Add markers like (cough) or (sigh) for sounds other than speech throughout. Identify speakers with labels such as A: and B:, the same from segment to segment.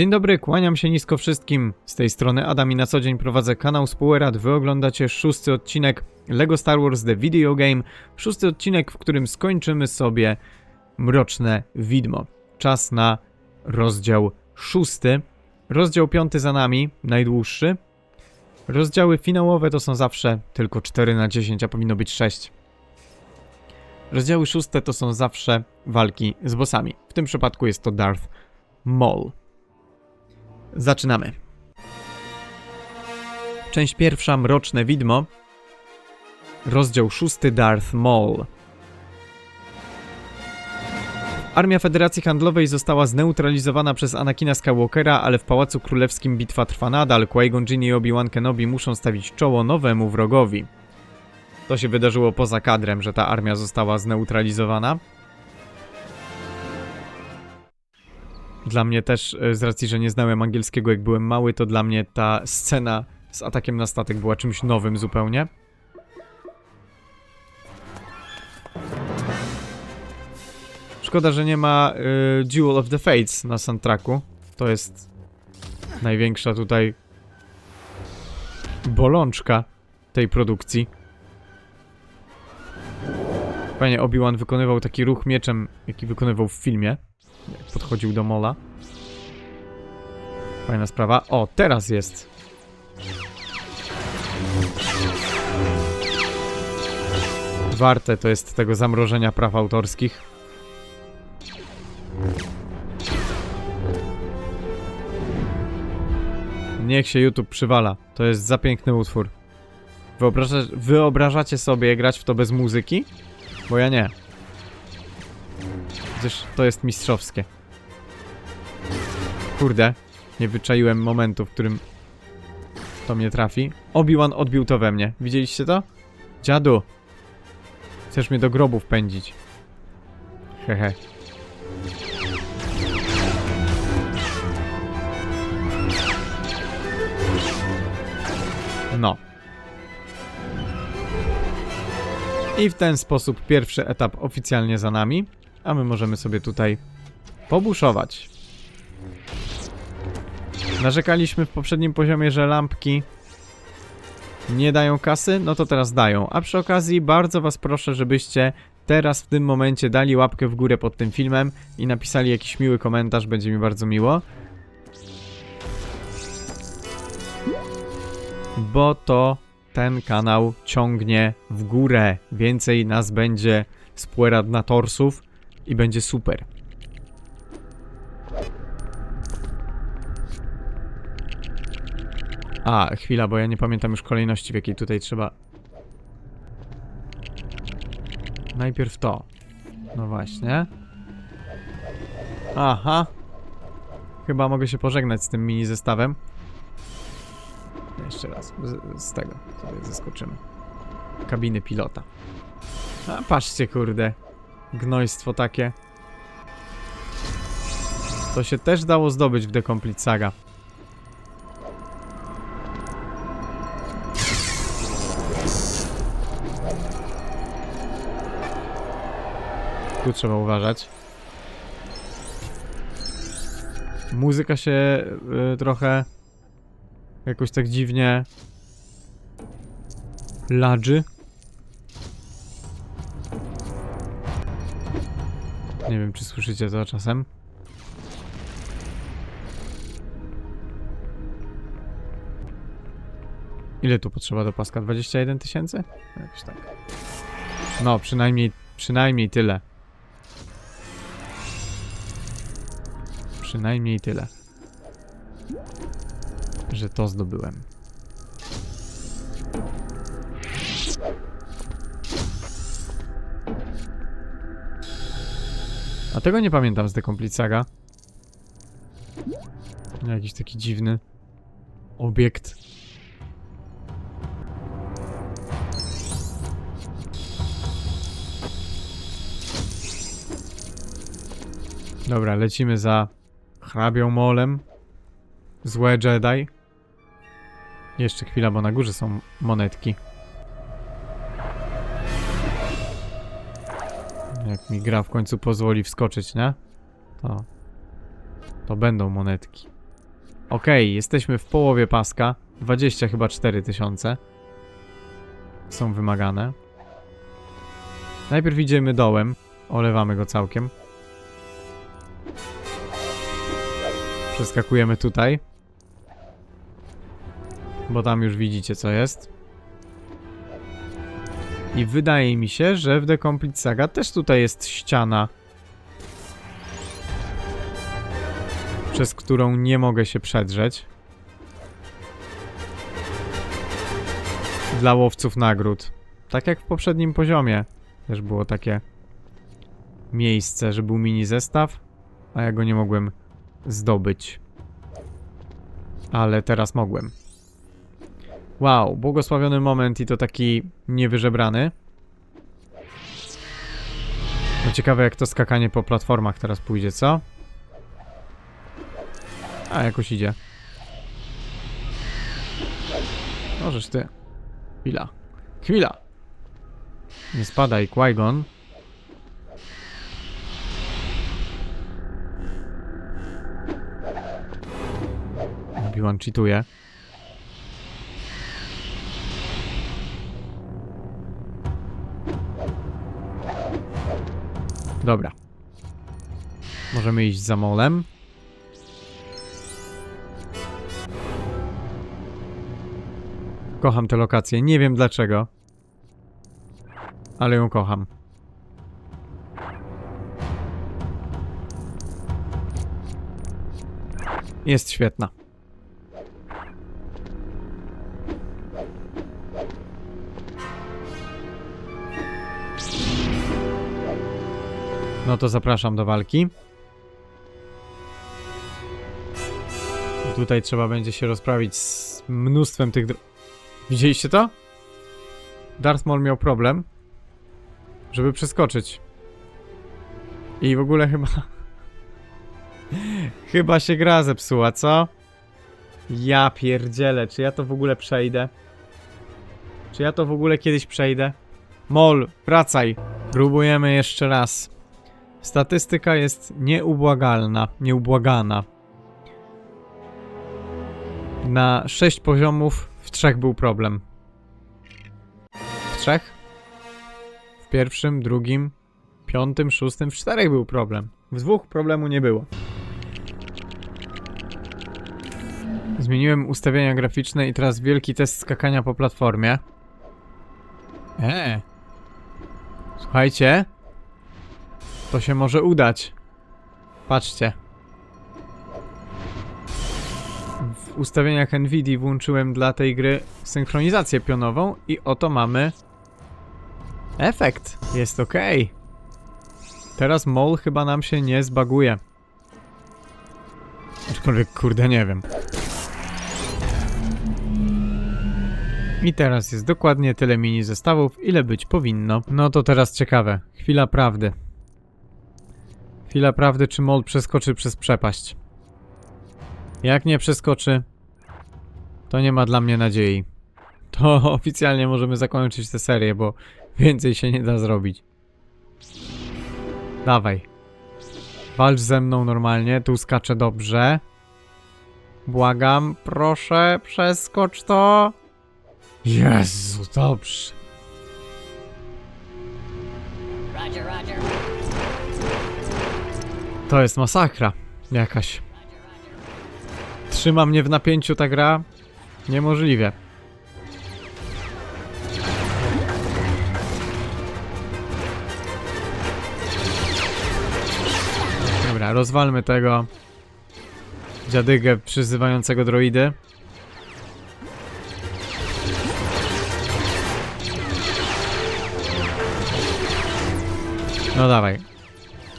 A: Dzień dobry, kłaniam się nisko wszystkim. Z tej strony Adam i na co dzień prowadzę kanał Spoilerad. Wy oglądacie szósty odcinek LEGO Star Wars The Video Game. Szósty odcinek, w którym skończymy sobie Mroczne Widmo. Czas na rozdział szósty. Rozdział piąty za nami, najdłuższy. Rozdziały finałowe to są zawsze tylko 4 na 10, a powinno być 6. Rozdziały szóste to są zawsze walki z bossami. W tym przypadku jest to Darth Maul. Zaczynamy. Część pierwsza Mroczne Widmo. Rozdział szósty Darth Maul. Armia Federacji Handlowej została zneutralizowana przez Anakina Skywalkera, ale w Pałacu Królewskim bitwa trwa nadal. Qui-Gon Jinn i Obi-Wan Kenobi muszą stawić czoło nowemu wrogowi. To się wydarzyło poza kadrem, że ta armia została zneutralizowana. Dla mnie też, e, z racji, że nie znałem angielskiego jak byłem mały, to dla mnie ta scena z atakiem na statek była czymś nowym zupełnie. Szkoda, że nie ma y, of the Fates na soundtracku. To jest największa tutaj bolączka tej produkcji. Fajnie, Obi-Wan wykonywał taki ruch mieczem, jaki wykonywał w filmie. Podchodził do mola. Fajna sprawa. O, teraz jest. Warte to jest tego zamrożenia praw autorskich. Niech się YouTube przywala. To jest za piękny utwór. Wyobraża, wyobrażacie sobie grać w to bez muzyki? Bo ja nie. Przecież to jest mistrzowskie. Kurde, nie wyczaiłem momentu, w którym to mnie trafi. Obi-Wan odbił to we mnie. Widzieliście to? Dziadu. Chcesz mnie do grobów pędzić. Hehe. No. I w ten sposób pierwszy etap oficjalnie za nami, a my możemy sobie tutaj pobuszować. Narzekaliśmy w poprzednim poziomie, że lampki nie dają kasy, no to teraz dają. A przy okazji bardzo was proszę, żebyście teraz w tym momencie dali łapkę w górę pod tym filmem i napisali jakiś miły komentarz, będzie mi bardzo miło. Bo to ten kanał ciągnie w górę. Więcej nas będzie spoeradnatorsów i będzie super. A, chwila, bo ja nie pamiętam już kolejności, w jakiej tutaj trzeba... Najpierw to. No właśnie. Aha. Chyba mogę się pożegnać z tym mini zestawem. Jeszcze raz, z, z tego sobie zeskoczymy. Kabiny pilota. A patrzcie, kurde. Gnojstwo takie. To się też dało zdobyć w The Complete Saga. Tu trzeba uważać. Muzyka się y, trochę jakoś tak dziwnie ladży. Nie wiem, czy słyszycie to czasem. Ile tu potrzeba do paska? 21 tysięcy? Jakoś tak. No, przynajmniej, przynajmniej tyle. Przynajmniej tyle. Że to zdobyłem. A tego nie pamiętam z Complete Saga. Jakiś taki dziwny obiekt. Dobra, lecimy za hrabią molem. Złe Jedi. Jeszcze chwila, bo na górze są monetki. Mi gra w końcu pozwoli wskoczyć, nie? To... To będą monetki. Okej, jesteśmy w połowie paska. 20 chyba 4 tysiące. Są wymagane. Najpierw idziemy dołem. Olewamy go całkiem. Przeskakujemy tutaj. Bo tam już widzicie co jest. I wydaje mi się, że w The Complete Saga też tutaj jest ściana. Przez którą nie mogę się przedrzeć. Dla łowców nagród. Tak jak w poprzednim poziomie. Też było takie miejsce, że był mini zestaw, a ja go nie mogłem zdobyć. Ale teraz mogłem. Wow, błogosławiony moment i to taki niewyżebrany. No ciekawe jak to skakanie po platformach teraz pójdzie, co? A, jakoś idzie. Możesz ty. Chwila. Chwila! Nie spadaj, Qui-Gon. Obi-Wan cheatuje. Dobra. Możemy iść za molem. Kocham tę lokację. Nie wiem dlaczego. Ale ją kocham. Jest świetna. No to zapraszam do walki. Tutaj trzeba będzie się rozprawić z mnóstwem tych... Widzieliście to? Darth Maul miał problem, żeby przeskoczyć. I w ogóle chyba... (laughs) chyba się gra zepsuła, co? Ja pierdzielę, czy ja to w ogóle przejdę? Czy ja to w ogóle kiedyś przejdę? Mol, wracaj! Próbujemy jeszcze raz. Statystyka jest nieubłagalna, nieubłagana. Na 6 poziomów w trzech był problem. W trzech? W pierwszym, drugim, piątym, szóstym, w czterech był problem. W dwóch problemu nie było. Zmieniłem ustawienia graficzne i teraz wielki test skakania po platformie. Eee. Słuchajcie. To się może udać. Patrzcie. W ustawieniach NVIDII włączyłem dla tej gry synchronizację pionową i oto mamy efekt. Jest ok. Teraz mol chyba nam się nie zbaguje. Aczkolwiek kurde nie wiem. I teraz jest dokładnie tyle mini zestawów, ile być powinno. No to teraz ciekawe. Chwila prawdy. Chwila prawdy, czy Mold przeskoczy przez przepaść. Jak nie przeskoczy, to nie ma dla mnie nadziei. (laughs) To oficjalnie możemy zakończyć tę serię, bo więcej się nie da zrobić. Dawaj. Walcz ze mną normalnie, tu skaczę dobrze. Błagam, proszę, przeskocz to. Jezu, dobrze.
B: Roger, roger.
A: To jest masakra jakaś. Trzyma mnie w napięciu ta gra. Niemożliwie. Dobra, rozwalmy tego dziadygę przyzywającego droidy. No dawaj.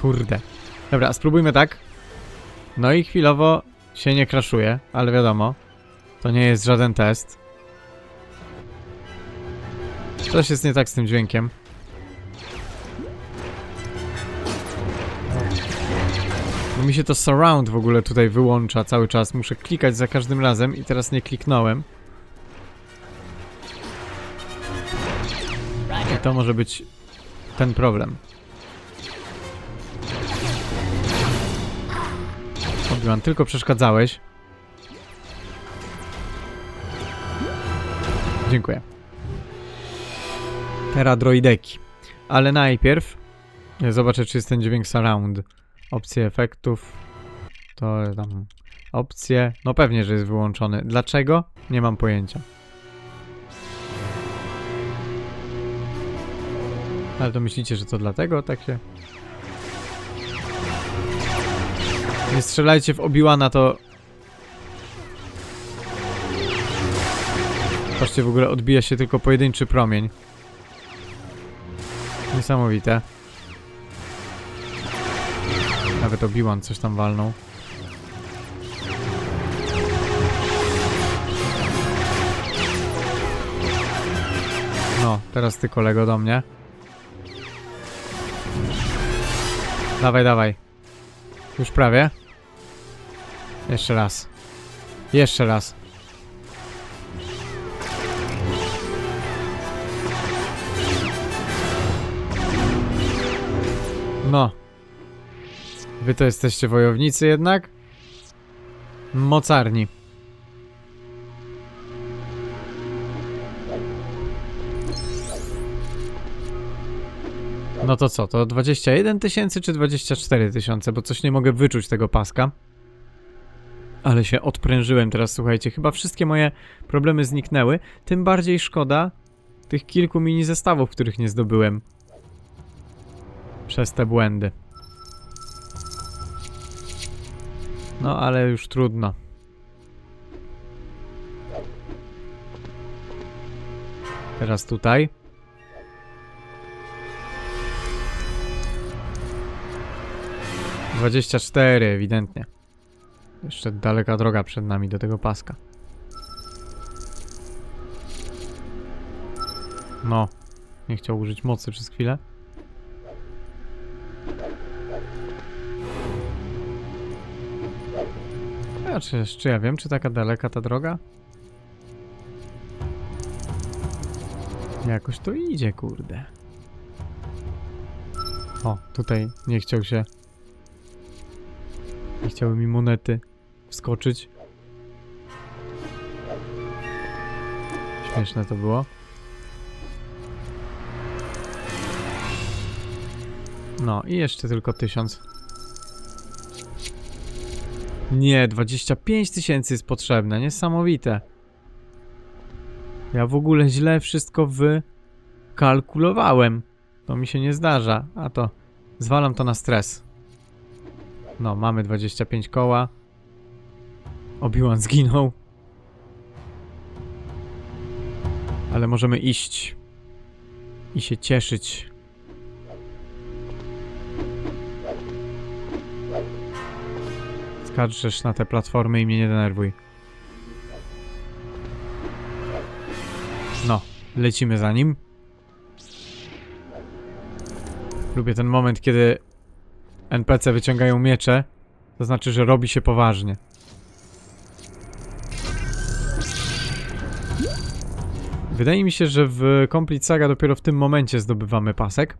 A: Kurde. Dobra, spróbujmy tak. No i chwilowo się nie kraszuje, ale wiadomo, to nie jest żaden test. Coś jest nie tak z tym dźwiękiem. Bo mi się to surround w ogóle tutaj wyłącza cały czas. Muszę klikać za każdym razem i teraz nie kliknąłem. I to może być ten problem. Joan, tylko przeszkadzałeś. Dziękuję. Teraz droideki. Ale najpierw zobaczę, czy jest ten dźwięk surround. Opcje efektów. To tam. Opcje. No pewnie, że jest wyłączony. Dlaczego? Nie mam pojęcia. Ale to myślicie, że to dlatego tak się nie strzelajcie w Obiłana, to. Patrzcie, w ogóle odbija się tylko pojedynczy promień. Niesamowite. Nawet Obi-Wan coś tam walnął. No, teraz ty kolego do mnie. Dawaj, dawaj. Już prawie. Jeszcze raz. Jeszcze raz. No. Wy to jesteście wojownicy jednak? Mocarni. No to co, to 21 tysięcy czy 24 tysiące, bo coś nie mogę wyczuć tego paska. Ale się odprężyłem teraz, słuchajcie, chyba wszystkie moje problemy zniknęły. Tym bardziej szkoda tych kilku mini zestawów, których nie zdobyłem. Przez te błędy. No, ale już trudno. Teraz tutaj. Dwadzieścia cztery, ewidentnie. Jeszcze daleka droga przed nami do tego paska. No, nie chciał użyć mocy przez chwilę. A czy, czy ja wiem, czy taka daleka ta droga? Jakoś to idzie, kurde. O, tutaj nie chciał się. Nie chciały mi monety wskoczyć. Śmieszne to było. No i jeszcze tylko tysiąc. Nie, 25 tysięcy jest potrzebne, niesamowite. Ja w ogóle źle wszystko wykalkulowałem. To mi się nie zdarza, a to zwalam to na stres. No, mamy 25 koła. Obiłan zginął. Ale możemy iść i się cieszyć. Skaczesz na te platformy i mnie nie denerwuj. No, lecimy za nim. Lubię ten moment, kiedy NPC wyciągają miecze. To znaczy, że robi się poważnie. Wydaje mi się, że w Complete Saga dopiero w tym momencie zdobywamy pasek.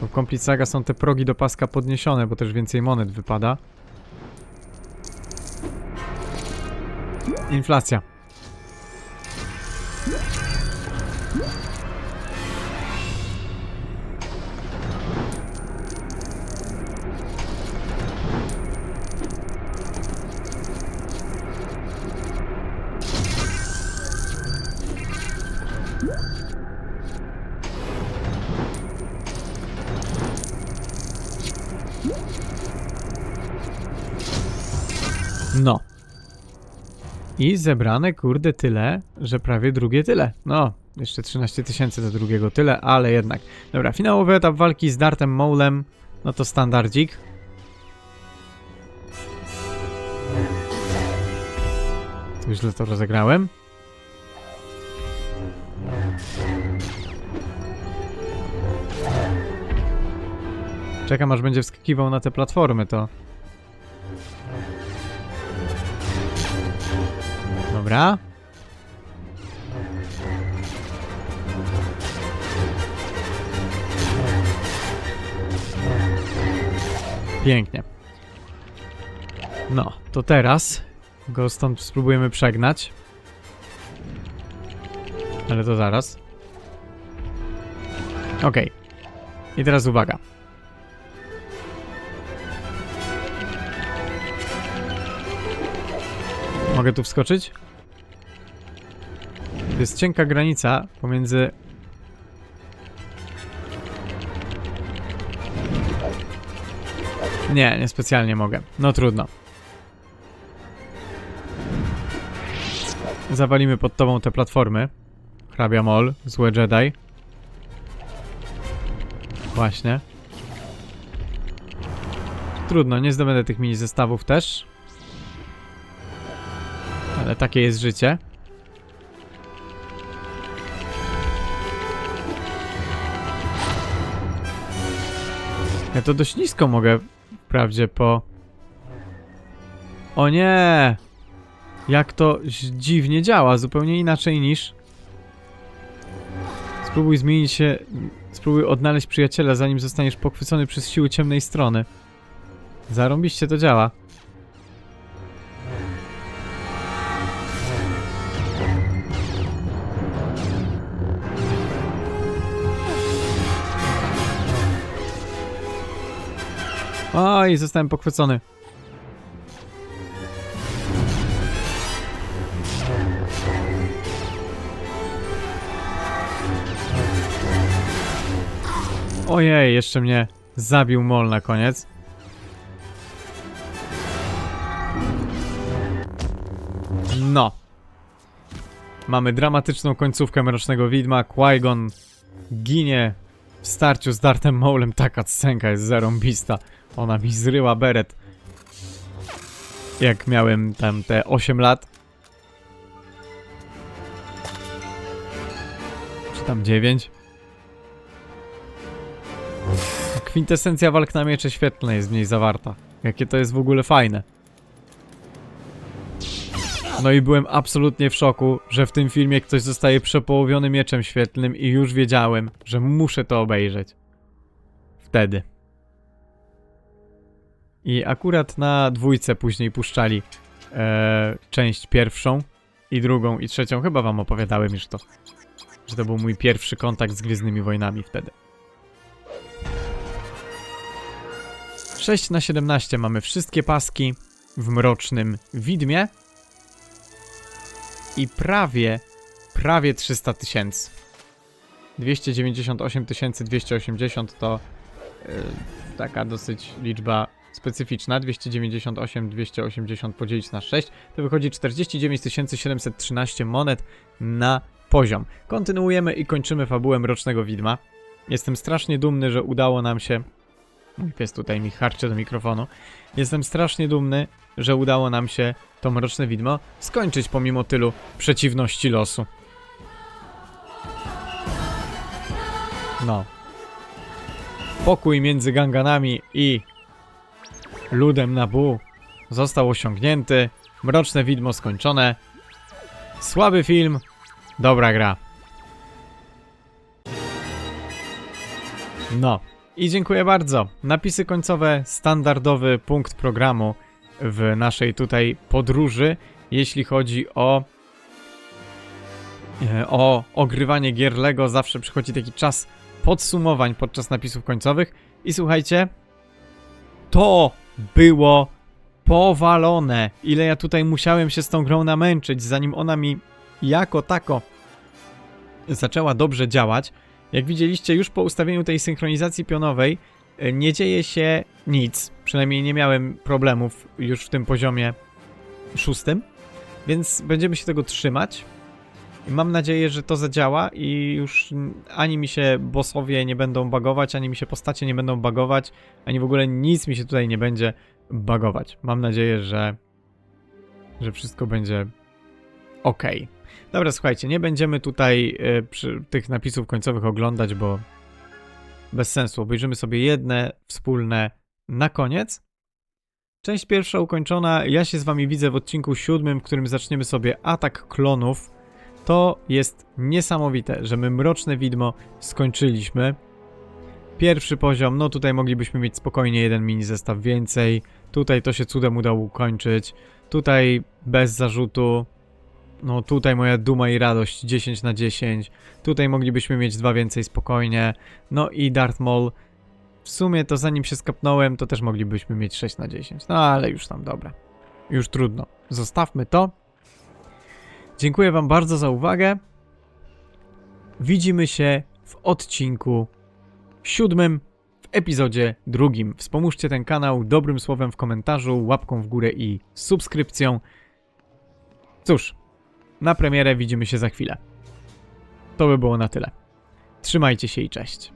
A: Bo w Complete Saga są te progi do paska podniesione, bo też więcej monet wypada. Inflacja. No. I zebrane, kurde, tyle, że prawie drugie tyle. No, jeszcze 13 tysięcy do drugiego tyle, ale jednak. Dobra, finałowy etap walki z Dartem Maulem, no to standardzik. Tu źle to rozegrałem. Czekam aż będzie wskakiwał na te platformy, to... Dobra. Pięknie. No, to teraz go stąd spróbujemy przegnać. Ale to zaraz. Okej. I teraz uwaga. Mogę tu wskoczyć? Jest cienka granica pomiędzy... Nie, niespecjalnie mogę. No trudno. Zawalimy pod tobą te platformy. Hrabia Mol, złe Jedi. Właśnie. Trudno, nie zdobędę tych mini zestawów też. Ale takie jest życie. Ja to dość nisko mogę wprawdzie po... O nie! Jak to dziwnie działa, zupełnie inaczej niż... Spróbuj zmienić się... Spróbuj odnaleźć przyjaciela, zanim zostaniesz pochwycony przez siły ciemnej strony. Zarąbiście to działa. Oj, zostałem pochwycony. Ojej, jeszcze mnie zabił mol na koniec. No. Mamy dramatyczną końcówkę Mrocznego Widma. Qui-Gon ginie w starciu z Dartem Maulem. Taka scenka jest zarąbista. Ona mi zryła beret. Jak miałem tam te 8 lat. Czy tam 9? Kwintesencja walk na miecze świetlne jest w niej zawarta. Jakie to jest w ogóle fajne. No i byłem absolutnie w szoku, że w tym filmie ktoś zostaje przepołowiony mieczem świetlnym i już wiedziałem, że muszę to obejrzeć. Wtedy. I akurat na dwójce później puszczali e, część pierwszą i drugą i trzecią. Chyba wam opowiadałem już to. Że to był mój pierwszy kontakt z Gwiezdnymi Wojnami wtedy. 6 na 17 mamy wszystkie paski w mrocznym widmie. I prawie, prawie 300 tysięcy. 298 280 to yy, taka dosyć liczba specyficzna. 298, 280 podzielić na 6 to wychodzi 49 713 monet na poziom. Kontynuujemy i kończymy fabułę Mrocznego Widma. Jestem strasznie dumny, że udało nam się Mój pies tutaj mi harczy do mikrofonu. Jestem strasznie dumny, że udało nam się to mroczne widmo skończyć pomimo tylu przeciwności losu. No. Pokój między ganganami i ludem Nabu został osiągnięty. Mroczne widmo skończone. Słaby film, dobra gra. No. I dziękuję bardzo. Napisy końcowe, standardowy punkt programu w naszej tutaj podróży, jeśli chodzi o e, o ogrywanie gier Lego. Zawsze przychodzi taki czas podsumowań podczas napisów końcowych. I słuchajcie, to było powalone. Ile ja tutaj musiałem się z tą grą namęczyć, zanim ona mi jako tako zaczęła dobrze działać. Jak widzieliście, już po ustawieniu tej synchronizacji pionowej e, nie dzieje się nic. Przynajmniej nie miałem problemów już w tym poziomie szóstym. Więc będziemy się tego trzymać. Mam nadzieję, że to zadziała i już ani mi się bossowie nie będą bagować, ani mi się postacie nie będą bagować, ani w ogóle nic mi się tutaj nie będzie bagować. Mam nadzieję, że, że wszystko będzie ok. Dobra, słuchajcie, nie będziemy tutaj y, przy tych napisów końcowych oglądać, bo bez sensu. Obejrzymy sobie jedne wspólne na koniec. Część pierwsza ukończona. Ja się z wami widzę w odcinku siódmym, w którym zaczniemy sobie atak klonów. To jest niesamowite, że my Mroczne Widmo skończyliśmy. Pierwszy poziom, no tutaj moglibyśmy mieć spokojnie jeden mini zestaw więcej. Tutaj to się cudem udało ukończyć. Tutaj bez zarzutu. No tutaj moja duma i radość 10 na 10. Tutaj moglibyśmy mieć dwa więcej spokojnie. No i Darth Maul. W sumie to zanim się skapnąłem, to też moglibyśmy mieć 6 na 10. No ale już tam dobra. Już trudno. Zostawmy to. Dziękuję Wam bardzo za uwagę. Widzimy się w odcinku siódmym, w epizodzie drugim. Wspomóżcie ten kanał dobrym słowem w komentarzu, łapką w górę i subskrypcją. Cóż, na premierę widzimy się za chwilę. To by było na tyle. Trzymajcie się i cześć.